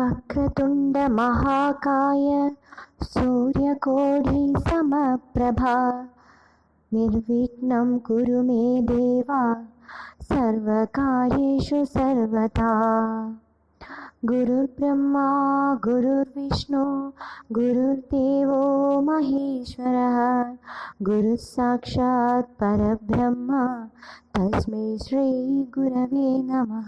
वक्रतुण्डमहाकाय सूर्यकोटिसमप्रभा। निर्विघ्नं कुरु मे देवा सर्वकार्येषु सर्वदा गुरुर्ब्रह्मा गुरुर्विष्णु गुरुर्देवो महेश्वरः। ഗുരുസാക്ഷാത് പരബ്രഹ്മ തസ്മൈ ശ്രീ ഗുരവേ നമ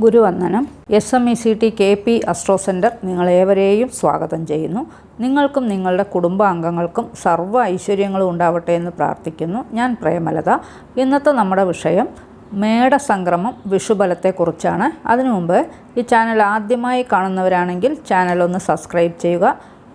ഗുരുവന്ദനം S M E C T K P astro centre നിങ്ങളേവരെയും സ്വാഗതം ചെയ്യുന്നു. നിങ്ങൾക്കും നിങ്ങളുടെ കുടുംബാംഗങ്ങൾക്കും സർവ ഐശ്വര്യങ്ങളും ഉണ്ടാവട്ടെ എന്ന് പ്രാർത്ഥിക്കുന്നു. ഞാൻ പ്രേമലത. ഇന്നത്തെ നമ്മുടെ വിഷയം മേടസംക്രമം വിഷുബലത്തെക്കുറിച്ചാണ്. അതിനു മുമ്പ് ഈ ചാനൽ ആദ്യമായി കാണുന്നവരാണെങ്കിൽ ചാനൽ ഒന്ന് സബ്സ്ക്രൈബ് ചെയ്യുക.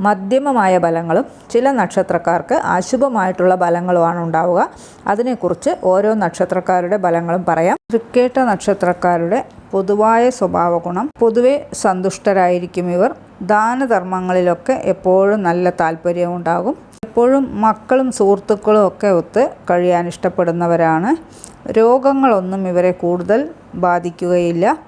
മധ്യമമായ ഫലങ്ങളും ചില നക്ഷത്രക്കാർക്ക് അശുഭമായിട്ടുള്ള ഫലങ്ങളുമാണ് ഉണ്ടാവുക. അതിനെക്കുറിച്ച് ഓരോ നക്ഷത്രക്കാരുടെ ഫലങ്ങളും പറയാം. തൃക്കേട്ട നക്ഷത്രക്കാരുടെ പൊതുവായ സ്വഭാവ ഗുണം പൊതുവെ സന്തുഷ്ടരായിരിക്കും ഇവർ. ദാനധർമ്മങ്ങളിലൊക്കെ എപ്പോഴും നല്ല താല്പര്യം ഉണ്ടാകും. എപ്പോഴും മക്കളും സുഹൃത്തുക്കളും ഒക്കെ ഒത്ത് കഴിയാൻ ഇഷ്ടപ്പെടുന്നവരാണ്. രോഗങ്ങളൊന്നും ഇവരെ കൂടുതൽ ബാധിക്കുകയില്ല.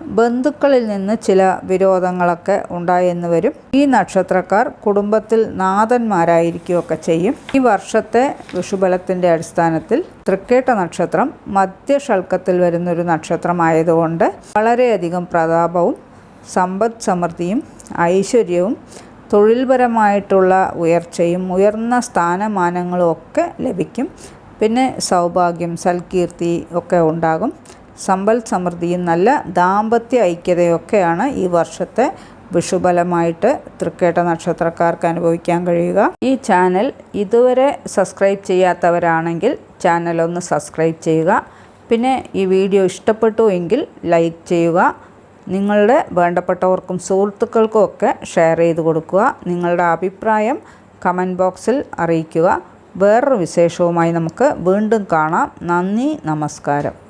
ബന്ധുക്കളിൽ നിന്ന് ചില വിരോധങ്ങളൊക്കെ ഉണ്ടായെന്ന് വരും. ഈ നക്ഷത്രക്കാർ കുടുംബത്തിൽ നാഥന്മാരായിരിക്കുകയൊക്കെ ചെയ്യും. ഈ വർഷത്തെ വിഷുബലത്തിന്റെ അടിസ്ഥാനത്തിൽ തൃക്കേട്ട നക്ഷത്രം മധ്യഷൽക്കത്തിൽ വരുന്നൊരു നക്ഷത്രമായതുകൊണ്ട് വളരെയധികം പ്രതാപവും സമ്പദ് സമൃദ്ധിയും ഐശ്വര്യവും തൊഴിൽപരമായിട്ടുള്ള ഉയർച്ചയും ഉയർന്ന സ്ഥാനമാനങ്ങളും ഒക്കെ ലഭിക്കും. പിന്നെ സൗഭാഗ്യം സൽകീർത്തി ഒക്കെ ഉണ്ടാകും. സമ്പൽ സമൃദ്ധിയും നല്ല ദാമ്പത്യ ഐക്യതയൊക്കെയാണ് ഈ വർഷത്തെ വിഷുബലമായിട്ട് തൃക്കേട്ട നക്ഷത്രക്കാർക്ക് അനുഭവിക്കാൻ കഴിയുക. ഈ ചാനൽ ഇതുവരെ സബ്സ്ക്രൈബ് ചെയ്യാത്തവരാണെങ്കിൽ ചാനൽ ഒന്ന് സബ്സ്ക്രൈബ് ചെയ്യുക. പിന്നെ ഈ വീഡിയോ ഇഷ്ടപ്പെട്ടു എങ്കിൽ ലൈക്ക് ചെയ്യുക. നിങ്ങളുടെ വേണ്ടപ്പെട്ടവർക്കും സുഹൃത്തുക്കൾക്കും ഒക്കെ ഷെയർ ചെയ്ത് കൊടുക്കുക. നിങ്ങളുടെ അഭിപ്രായം കമന്റ് ബോക്സിൽ അറിയിക്കുക. വേറൊരു വിശേഷവുമായി നമുക്ക് വീണ്ടും കാണാം. നന്ദി നമസ്കാരം.